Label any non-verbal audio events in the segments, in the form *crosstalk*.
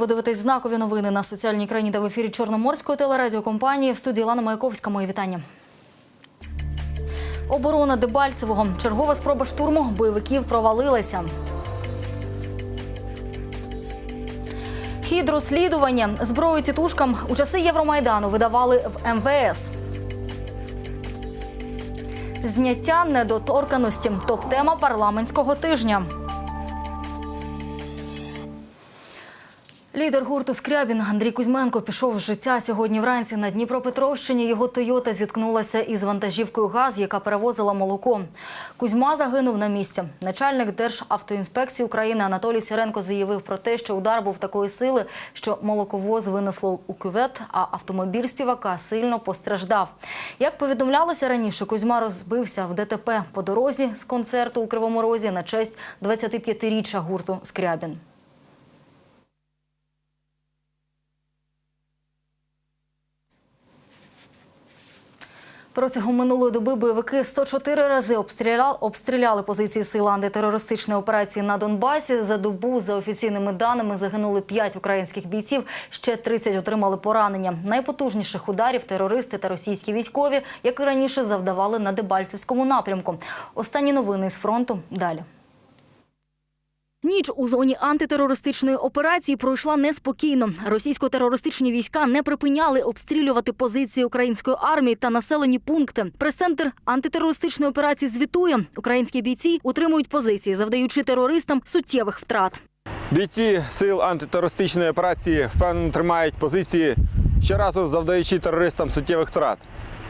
Ви дивитесь знакові новини на соціальній країні та в ефірі Чорноморської телерадіокомпанії. В студії Лана Маяковська. Моє вітання. Оборона Дебальцевого. Чергова спроба штурму бойовиків провалилася. Хід розслідування. Зброю тітушкам у часи Євромайдану видавали в МВС. Зняття недоторканості. Топ-тема парламентського тижня. Лідер гурту Скрябін Андрій Кузьменко пішов з життя сьогодні вранці на Дніпропетровщині. Його Тойота зіткнулася із вантажівкою ГАЗ, яка перевозила молоко. Кузьма загинув на місці. Начальник Державтоінспекції України Анатолій Сіренко заявив про те, що удар був такої сили, що молоковоз винесло у кювет, а автомобіль співака сильно постраждав. Як повідомлялося раніше, Кузьма розбився в ДТП по дорозі з концерту у Кривому Розі на честь 25-річчя гурту Скрябін. Протягом минулої доби бойовики 104 рази обстріляли, обстріляли позиції сил антитерористичної операції на Донбасі. За добу, за офіційними даними, загинули 5 українських бійців, ще 30 отримали поранення. Найпотужніших ударів терористи та російські військові, як і раніше, завдавали на Дебальцевському напрямку. Останні новини з фронту далі. Ніч у зоні антитерористичної операції пройшла неспокійно. Російсько-терористичні війська не припиняли обстрілювати позиції української армії та населені пункти. Прес-центр антитерористичної операції звітує. Українські бійці утримують позиції, завдаючи терористам суттєвих втрат. Бійці сил антитерористичної операції впевнено тримають позиції, щоразу завдаючи терористам суттєвих втрат.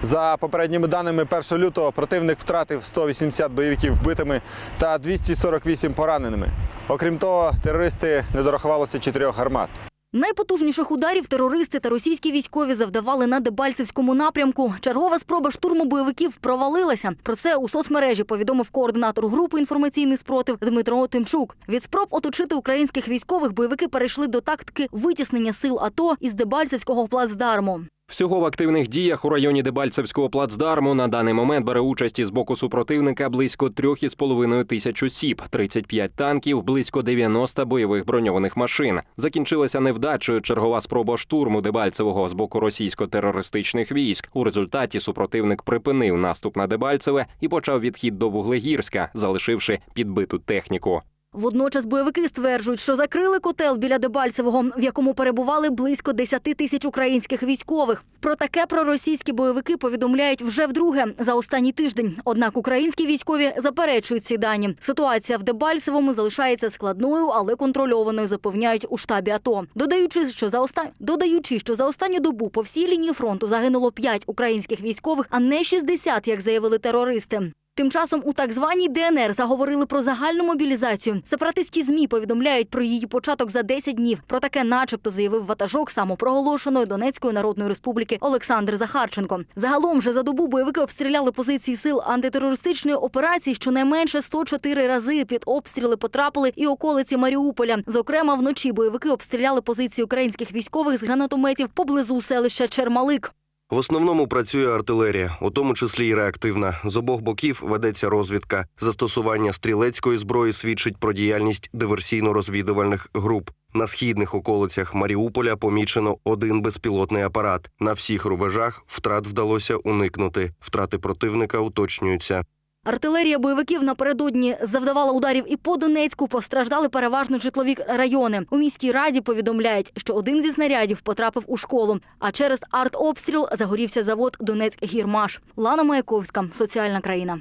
За попередніми даними 1 лютого противник втратив 180 бойовиків вбитими та 248 пораненими. Окрім того, терористи не дорахувалося чотирьох гармат. Найпотужніших ударів терористи та російські військові завдавали на Дебальцевському напрямку. Чергова спроба штурму бойовиків провалилася. Про це у соцмережі повідомив координатор групи інформаційний спротив Дмитро Тимчук. Від спроб оточити українських військових бойовики перейшли до тактики витіснення сил АТО із Дебальцевського плацдарму. Всього в активних діях у районі Дебальцевського плацдарму на даний момент бере участь із боку супротивника близько 3,5 тисяч осіб, 35 танків, близько 90 бойових броньованих машин. Закінчилася невдачею чергова спроба штурму Дебальцевого з боку російсько-терористичних військ. У результаті супротивник припинив наступ на Дебальцеве і почав відхід до Вуглегірська, залишивши підбиту техніку. Водночас бойовики стверджують, що закрили котел біля Дебальцевого, в якому перебували близько 10 тисяч українських військових. Про таке проросійські бойовики повідомляють вже вдруге за останній тиждень. Однак українські військові заперечують ці дані. Ситуація в Дебальцевому залишається складною, але контрольованою, запевняють у штабі АТО. Додаючи, що за оста... додаючи, що за останню добу по всій лінії фронту загинуло 5 українських військових, а не 60, як заявили терористи. Тим часом у так званій ДНР заговорили про загальну мобілізацію. Сепаратистські змі повідомляють про її початок за 10 днів. Про таке, начебто, заявив ватажок самопроголошеної Донецької народної республіки Олександр Захарченко. Загалом же за добу бойовики обстріляли позиції сил антитерористичної операції. Щонайменше 104 рази під обстріли потрапили і околиці Маріуполя. Зокрема, вночі бойовики обстріляли позиції українських військових з гранатометів поблизу селища Чермалик. В основному працює артилерія, у тому числі й реактивна. З обох боків ведеться розвідка. Застосування стрілецької зброї свідчить про діяльність диверсійно-розвідувальних груп. На східних околицях Маріуполя помічено один безпілотний апарат. На всіх рубежах втрат вдалося уникнути. Втрати противника уточнюються. Артилерія бойовиків напередодні завдавала ударів і по Донецьку. Постраждали переважно житлові райони. У міській раді повідомляють, що один зі снарядів потрапив у школу. А через артобстріл загорівся завод Донецьк-Гірмаш. Лана Маяковська, соціальна країна.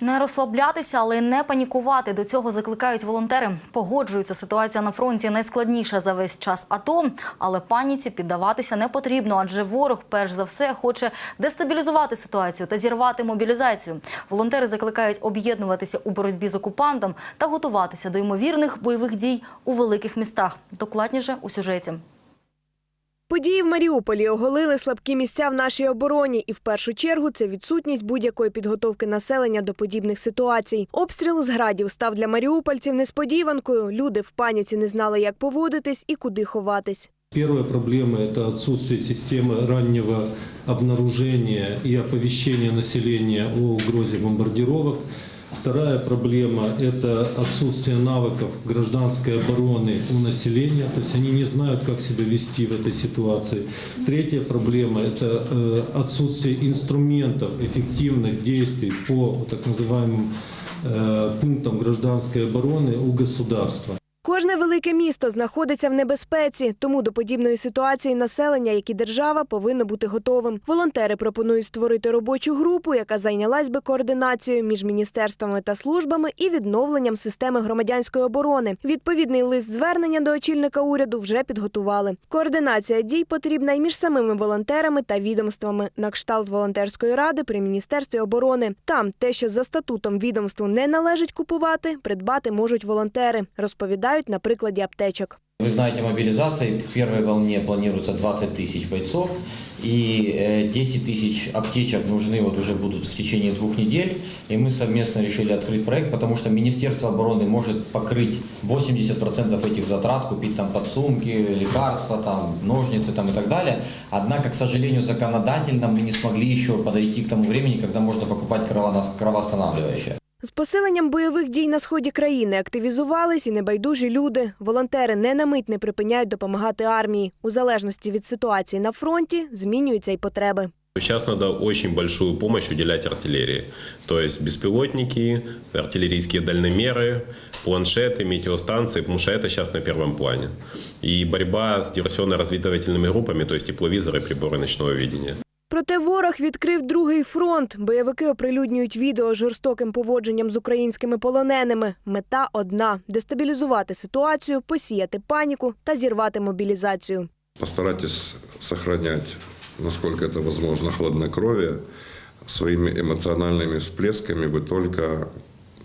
Не розслаблятися, але не панікувати. До цього закликають волонтери. Погоджуються, ситуація на фронті найскладніша за весь час АТО, але паніці піддаватися не потрібно, адже ворог, перш за все, хоче дестабілізувати ситуацію та зірвати мобілізацію. Волонтери закликають об'єднуватися у боротьбі з окупантом та готуватися до ймовірних бойових дій у великих містах. Докладніше у сюжеті. Події в Маріуполі оголили слабкі місця в нашій обороні, і в першу чергу це відсутність будь-якої підготовки населення до подібних ситуацій. Обстріл з градів став для маріупольців несподіванкою. Люди в паніці не знали, як поводитись і куди ховатись. Первая проблема – это отсутствие системы раннего обнаружения и оповещения населения о угрозе бомбардировок. Вторая проблема – это отсутствие навыков гражданской обороны у населения, то есть они не знают, как себя вести в этой ситуации. Третья проблема – это э, отсутствие инструментов эффективных действий по так называемым э, пунктам гражданской обороны у государства. Кожне велике місто знаходиться в небезпеці, тому до подібної ситуації населення, як і держава, повинно бути готовим. Волонтери пропонують створити робочу групу, яка зайнялась би координацією між міністерствами та службами і відновленням системи громадянської оборони. Відповідний лист звернення до очільника уряду вже підготували. Координація дій потрібна і між самими волонтерами та відомствами на кшталт волонтерської ради при міністерстві оборони. Там те, що за статутом відомству не належить купувати, придбати можуть волонтери. Розповідають на прикладі аптечок. Вы знаете, мобилизации в первой волне планируется 20 тысяч бойцов, и э, 10 тысяч аптечек нужны вот уже будут в течение двух недель. И мы совместно решили открыть проект, потому что Министерство обороны может покрыть 80% этих затрат, купить там подсумки, лекарства, там, ножницы там, и так далее. Однако, к сожалению, законодательно мы не смогли еще подойти к тому времени, когда можно покупать кровоостанавливающее. З посиленням бойових дій на сході країни активізувались і небайдужі люди. Волонтери не на мить не припиняють допомагати армії. У залежності від ситуації на фронті змінюються й потреби. Сейчас надо очень большую помощь уделять артиллерии. То есть беспилотники, артиллерийские дальномеры, планшеты, метеостанции, потому что это сейчас на первом плане. И борьба с диверсионно-разведывательными группами, то есть тепловизоры, приборы ночного видения. Проте ворог відкрив другий фронт. Бойовики оприлюднюють відео з жорстоким поводженням з українськими полоненими. Мета одна дестабілізувати ситуацію, посіяти паніку та зірвати мобілізацію. Постарайтесь сохранять, насколько это возможно, хладнокровие. Своими эмоциональными всплесками вы только,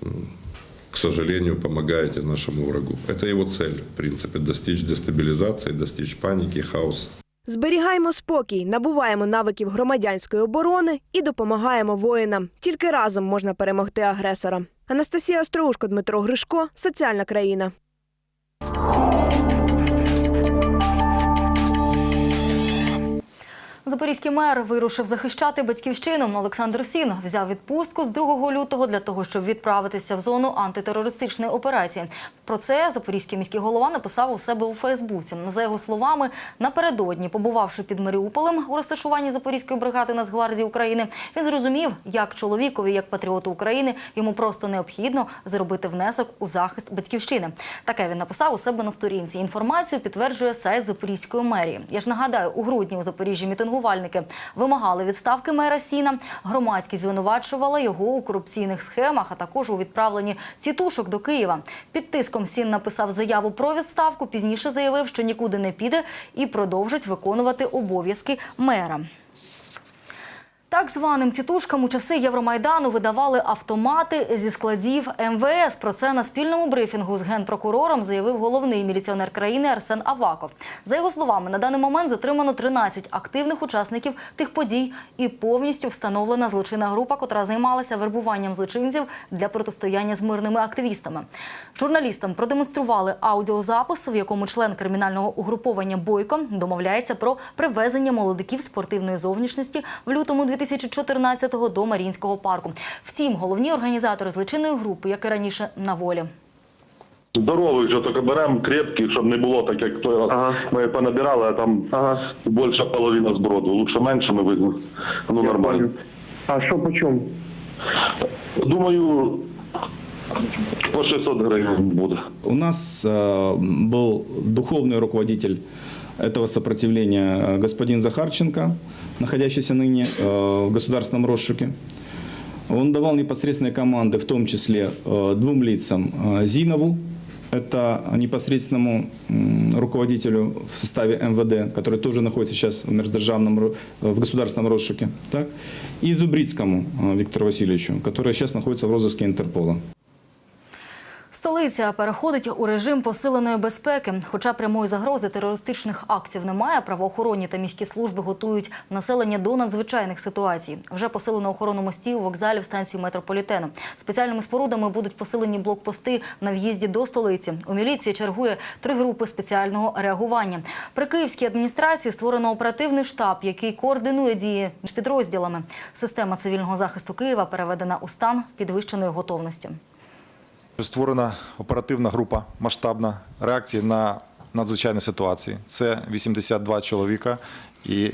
м, к сожалению, помогаете нашему врагу. Это его цель, в принципе, достичь дестабилизации, достичь паники, хаоса. Зберігаємо спокій, набуваємо навиків громадянської оборони і допомагаємо воїнам. Тільки разом можна перемогти агресора. Анастасія Остроушко, Дмитро Гришко, Соціальна країна. Запорізький мер вирушив захищати батьківщину. Олександр Сін взяв відпустку з 2 лютого для того, щоб відправитися в зону антитерористичної операції. Про це запорізький міський голова написав у себе у Фейсбуці. За його словами, напередодні, побувавши під Маріуполем у розташуванні Запорізької бригади Нацгвардії України, він зрозумів, як чоловікові, як патріоту України, йому просто необхідно зробити внесок у захист батьківщини. Таке він написав у себе на сторінці. Інформацію підтверджує сайт Запорізької мерії. Я ж нагадаю, у грудні у Запоріжжі мітингувальники вимагали відставки мера Сіна. Громадськість звинувачувала його у корупційних схемах, а також у відправленні тітушок до Києва. Під тиском Сін написав заяву про відставку. Пізніше заявив, що нікуди не піде і продовжить виконувати обов'язки мера. Так званим тітушкам у часи Євромайдану видавали автомати зі складів МВС. Про це на спільному брифінгу з генпрокурором заявив головний міліціонер країни Арсен Аваков. За його словами, на даний момент затримано 13 активних учасників тих подій і повністю встановлена злочинна група, котра займалася вербуванням злочинців для протистояння з мирними активістами. Журналістам продемонстрували аудіозапис, в якому член кримінального угруповання Бойко домовляється про привезення молодиків спортивної зовнішності в лютому 2014-го до Марінського парку. Втім, головні організатори злочинної групи, як і раніше, на волі. Здорових же тільки беремо, крепких, щоб не було так, як той раз. Ми понабирали, а там більша половина зброду. Лучше менше ми візьмемо. Ну нормально. А що по чому? Думаю, по 600 гривень буде. У нас э, был духовный руководитель этого сопротивления э, господин Захарченко, находящийся ныне э, в государственном розшуке. Он давал непосредственные команды, в том числе э, двум лицам. Э, Зинову, это непосредственному м, руководителю в составе МВД, который тоже находится сейчас в междержавном, ро- в государственном розшуке, так? и Зубрицкому э, Виктору Васильевичу, который сейчас находится в розыске Интерпола. Столиця переходить у режим посиленої безпеки. Хоча прямої загрози терористичних актів немає, правоохоронні та міські служби готують населення до надзвичайних ситуацій. Вже посилено охорону мостів, вокзалів, станцій метрополітену. Спеціальними спорудами будуть посилені блокпости на в'їзді до столиці. У міліції чергує три групи спеціального реагування. При київській адміністрації створено оперативний штаб, який координує дії між підрозділами. Система цивільного захисту Києва переведена у стан підвищеної готовності. Створена оперативна група масштабна реакції на надзвичайні ситуації. Це 82 чоловіка і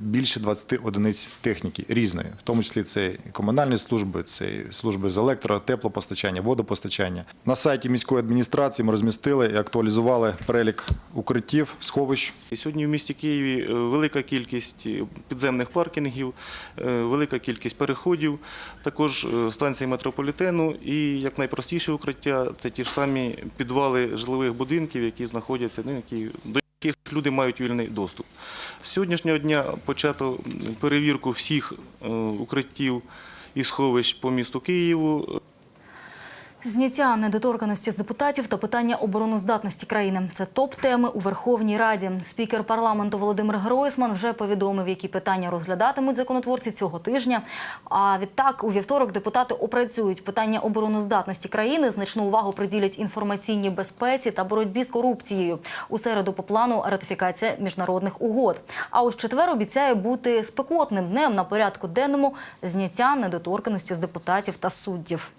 більше 20 одиниць техніки різної, в тому числі це комунальні служби, це служби з електро, теплопостачання, водопостачання. На сайті міської адміністрації ми розмістили і актуалізували перелік укриттів, сховищ. Сьогодні в місті Києві е, велика кількість е, підземних паркінгів, е, велика кількість переходів, також станції метрополітену і як найпростіше укриття це ті ж самі підвали жилових будинків, які знаходяться, ну, які, до яких люди мають вільний доступ. З сьогоднішнього дня почато перевірку всіх е, укриттів і сховищ по місту Києву. Зняття недоторканості з депутатів та питання обороноздатності країни це топ-теми у Верховній Раді. Спікер парламенту Володимир Гройсман вже повідомив, які питання розглядатимуть законотворці цього тижня. А відтак, у вівторок депутати опрацюють питання обороноздатності країни, значну увагу приділять інформаційній безпеці та боротьбі з корупцією. У середу по плану ратифікація міжнародних угод. А ось четвер обіцяє бути спекотним днем на порядку денному зняття недоторканості з депутатів та суддів.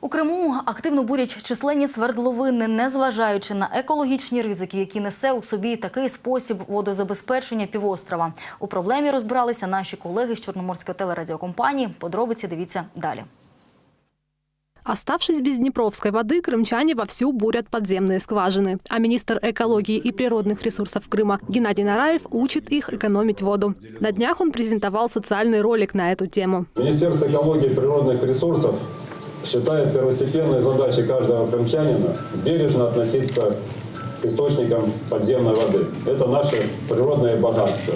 У Криму активно бурять численні свердловини, незважаючи на екологічні ризики, які несе у собі такий спосіб водозабезпечення півострова. У проблемі розбиралися наші колеги з Чорноморської телерадіокомпанії. Подробиці дивіться далі. Оставшись без Днепровской воды, крымчане вовсю бурят подземные скважины. А министр экологии и природных ресурсов Крыма Геннадий Нараев учит их экономить воду. На днях он презентовал социальный ролик на эту тему. Министерство экологии и природных ресурсов считает первостепенной задачей каждого крымчанина бережно относиться к источникам подземной воды. Это наше природное богатство.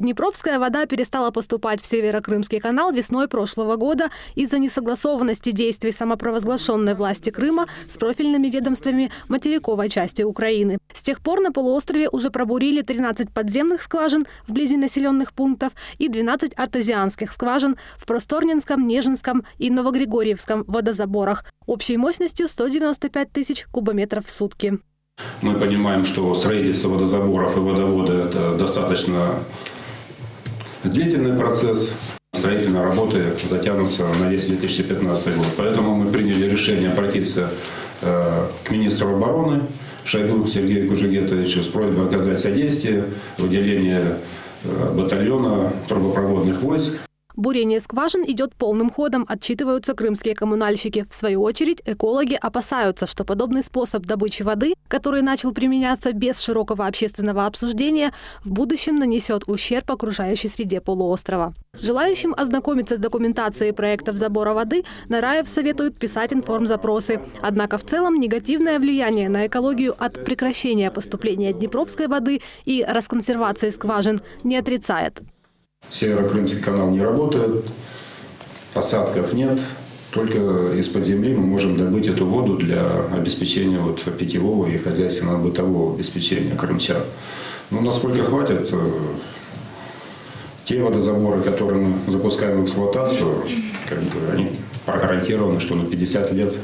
Днепровская вода перестала поступать в Северокрымский канал весной прошлого года из-за несогласованности действий самопровозглашенной власти Крыма с профильными ведомствами материковой части Украины. С тех пор на полуострове уже пробурили 13 подземных скважин вблизи населенных пунктов и 12 артезианских скважин в Просторненском, Нежинском и Новогригорьевском водозаборах общей мощностью 195 тысяч кубометров в сутки. Мы понимаем, что строительство водозаборов и водовода – это достаточно длительный процесс. Строительные работы затянутся на весь 2015 год. Поэтому мы приняли решение обратиться э, к министру обороны Шойгу Сергею Кужегетовичу с просьбой оказать содействие, выделение э, батальона трубопроводных войск Бурение скважин идет полным ходом, отчитываются крымские коммунальщики. В свою очередь, экологи опасаются, что подобный способ добычи воды, который начал применяться без широкого общественного обсуждения, в будущем нанесет ущерб окружающей среде полуострова. Желающим ознакомиться с документацией проектов забора воды Нараев советует писать информзапросы. Однако в целом негативное влияние на экологию от прекращения поступления Днепровской воды и расконсервации скважин не отрицает. Северо-Крымский канал не работает, осадков нет. Только из-под земли мы можем добыть эту воду для обеспечения вот питьевого и хозяйственного бытового обеспечения крымчан. Ну, насколько хватит, э, те водозаборы, которые мы запускаем в эксплуатацию, как бы они гарантированы, что на 50 лет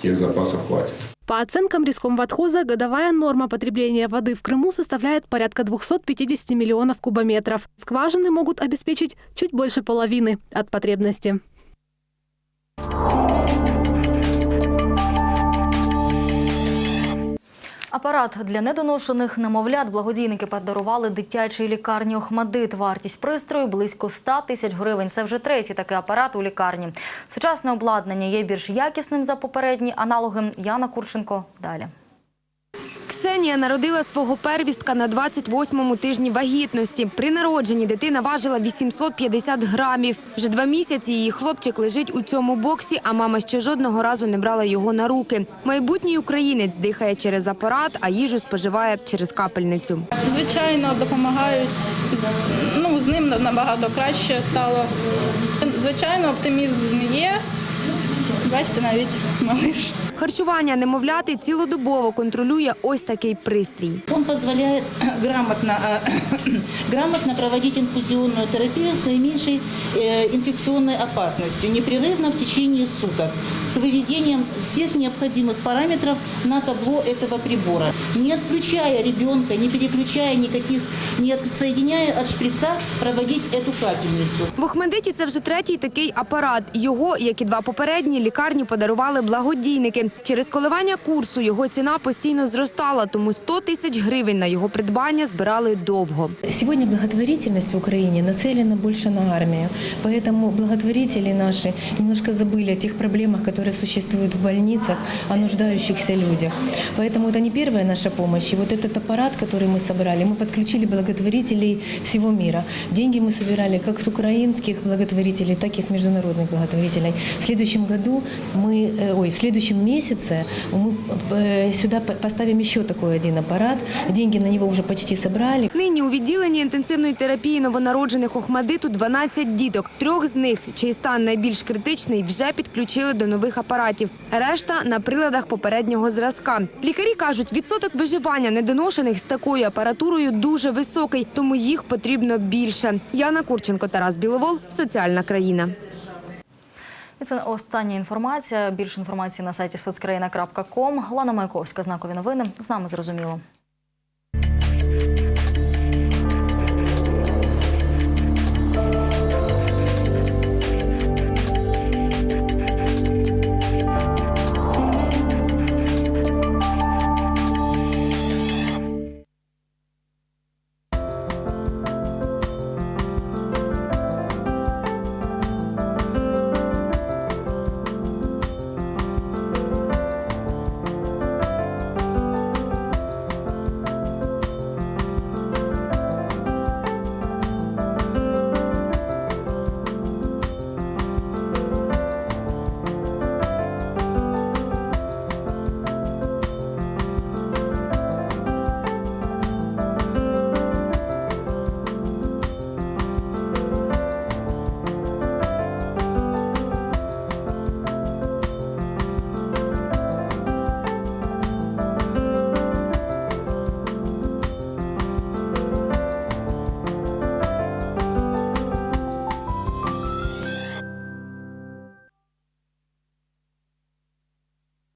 тех запасов хватит. По оценкам Рискомводхоза, годовая норма потребления воды в Крыму составляет порядка 250 миллионов кубометров. Скважины могут обеспечить чуть больше половины от потребности. Апарат для недоношених немовлят благодійники подарували дитячій лікарні Охмадит. Вартість пристрою близько 100 тисяч гривень. Це вже третій такий апарат у лікарні. Сучасне обладнання є більш якісним за попередні аналоги. Яна Курченко далі. Ксенія народила свого первістка на 28-му тижні вагітності. При народженні дитина важила 850 грамів. Вже два місяці її хлопчик лежить у цьому боксі, а мама ще жодного разу не брала його на руки. Майбутній українець дихає через апарат, а їжу споживає через капельницю. Звичайно, допомагають. Ну, з ним набагато краще стало. Звичайно, оптимізм є. Бачите, навіть малиш. Харчування немовляти цілодобово контролює ось такий пристрій. Он позволяет грамотно, э, *clears throat* грамотно проводить инфузионную терапию с наименьшей э, инфекционной опасностью, непрерывно в течение суток, с выведением всех необходимых параметров на табло этого прибора, не отключая ребенка, не переключая никаких, не отсоединяя от шприца, проводить эту капельницу. В Охмедиті це вже третій такий апарат. Його, як і два попередні, лікарні подарували благодійники. Через коливання курсу його ціна постійно зростала, тому 100 тисяч гривень на його придбання збирали довго. Сегодня благотворительность в Украине нацелена больше на армию. Поэтому благотворители наши немножко забыли о тех проблемах, которые существуют в больницах, о нуждающихся людях. Поэтому это не первая наша помощь. И вот этот аппарат, который мы собрали, мы подключили благотворителей всего мира. Деньги мы собирали как с украинских благотворителей, так и с международных благотворителей. В следующем году мы, э, ой, в следующем месяце мы э, сюда поставим еще такой один аппарат. Деньги на него уже почти собрали. Нині у відділенні інтенсивної терапії новонароджених Охмадиту 12 діток. Трьох з них, чий стан найбільш критичний, вже підключили до нових апаратів. Решта на приладах попереднього зразка. Лікарі кажуть, відсоток виживання недоношених з такою апаратурою дуже високий, тому їх потрібно більше. Яна Курченко, Тарас Біловол, соціальна країна. І це остання інформація. Більше інформації на сайті соцкраїна.ком. Лана Маяковська, знакові новини. З нами зрозуміло.